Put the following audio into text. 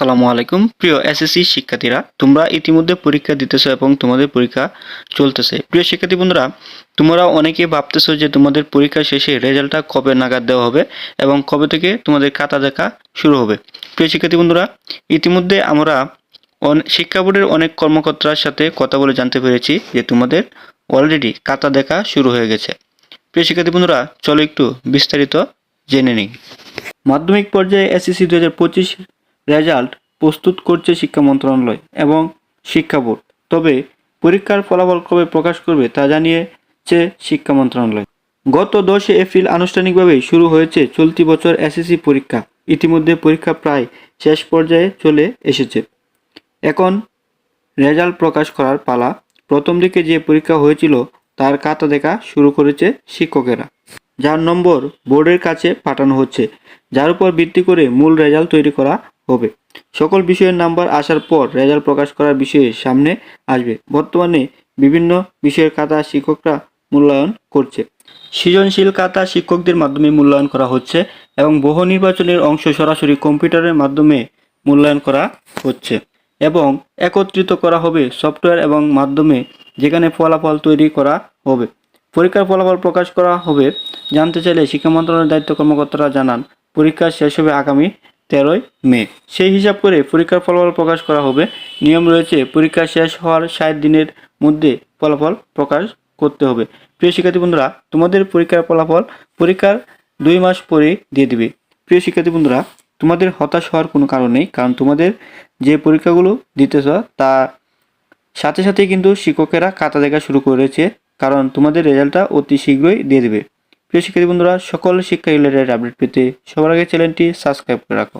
আসসালামু আলাইকুম। প্রিয় এসএসসি শিক্ষার্থীরা, তোমরা ইতিমধ্যে পরীক্ষা দিতেছো এবং তোমাদের পরীক্ষা চলতেছে। প্রিয় শিক্ষার্থী বন্ধুরা তোমরা অনেকে ভাবতেছো যে তোমাদের পরীক্ষা শেষে রেজাল্টটা কবে নাগাদ দেওয়া হবে এবং কবে থেকে তোমাদের খাতা দেখা শুরু হবে। প্রিয় শিক্ষার্থী বন্ধুরা, ইতিমধ্যে আমরা শিক্ষা বোর্ডের অনেক কর্মকর্তার সাথে কথা বলে জানতে পেরেছি যে তোমাদের অলরেডি খাতা দেখা শুরু হয়ে গেছে। প্রিয় শিক্ষার্থী বন্ধুরা, চলো একটু বিস্তারিত জেনে নিই। মাধ্যমিক পর্যায়ে এসএসসি দু হাজার পঁচিশ রেজাল্ট প্রস্তুত করছে শিক্ষা মন্ত্রণালয় এবং শিক্ষা বোর্ড। তবে পরীক্ষার ফলাফল কবে প্রকাশ করবে তা জানিয়েছে শিক্ষা মন্ত্রণালয়। গত দশে এপ্রিল আনুষ্ঠানিকভাবে শুরু হয়েছে চলতি বছর এসএসসি পরীক্ষা। ইতিমধ্যে পরীক্ষা প্রায় শেষ পর্যায়ে চলে এসেছে। এখন রেজাল্ট প্রকাশ করার পালা প্রথম দিকে যে পরীক্ষা হয়েছিল তার খাতা দেখা শুরু করেছে শিক্ষকেরা। যার নম্বর বোর্ডের কাছে পাঠানো হচ্ছে, যার উপর ভিত্তি করে মূল রেজাল্ট তৈরি করা হবে। সকল বিষয়ের নাম্বার আসার পর রেজাল্ট প্রকাশ করার বিষয়ে সামনে আসবে। বর্তমানে বিভিন্ন বিষয়ের খাতা শিক্ষকরা মূল্যায়ন করছে। সৃজনশীল খাতা শিক্ষকদের মাধ্যমে মূল্যায়ন করা হচ্ছে এবং বহু নির্বাচনের অংশ সরাসরি কম্পিউটারের মাধ্যমে মূল্যায়ন করা হচ্ছে এবং একত্রিত করা হবে সফটওয়্যার এবং মাধ্যমে যেখানে ফলাফল তৈরি করা হবে। পরীক্ষার ফলাফল প্রকাশ করা হবে জানতে চাইলে শিক্ষা মন্ত্রণালয়ের দায়িত্ব কর্মকর্তারা জানান, পরীক্ষা শেষ হবে আগামী তেরোই মে। সেই হিসাব করে পরীক্ষার ফলাফল প্রকাশ করা হবে। নিয়ম রয়েছে, পরীক্ষা শেষ হওয়ার ষাট দিনের মধ্যে ফলাফল প্রকাশ করতে হবে। প্রিয় শিক্ষার্থী বন্ধুরা, তোমাদের পরীক্ষার ফলাফল পরীক্ষার দুই মাস পরে দিয়ে দিবে। প্রিয় শিক্ষার্থী বন্ধুরা, তোমাদের হতাশ হওয়ার কোনো কারণ নেই, কারণ তোমাদের যে পরীক্ষাগুলো দিতেছ তা সাথে সাথে কিন্তু শিক্ষকেরা খাতা দেখা শুরু করেছে। কারণ তোমাদের রেজাল্টটা অতি শীঘ্রই দিয়ে দেবে। প্রিয় শিক্ষার্থী বন্ধুরা, সকল শিক্ষা রিলেটেড আপডেট পেতে সবার আগে চ্যানেলটি সাবস্ক্রাইব করে রাখো।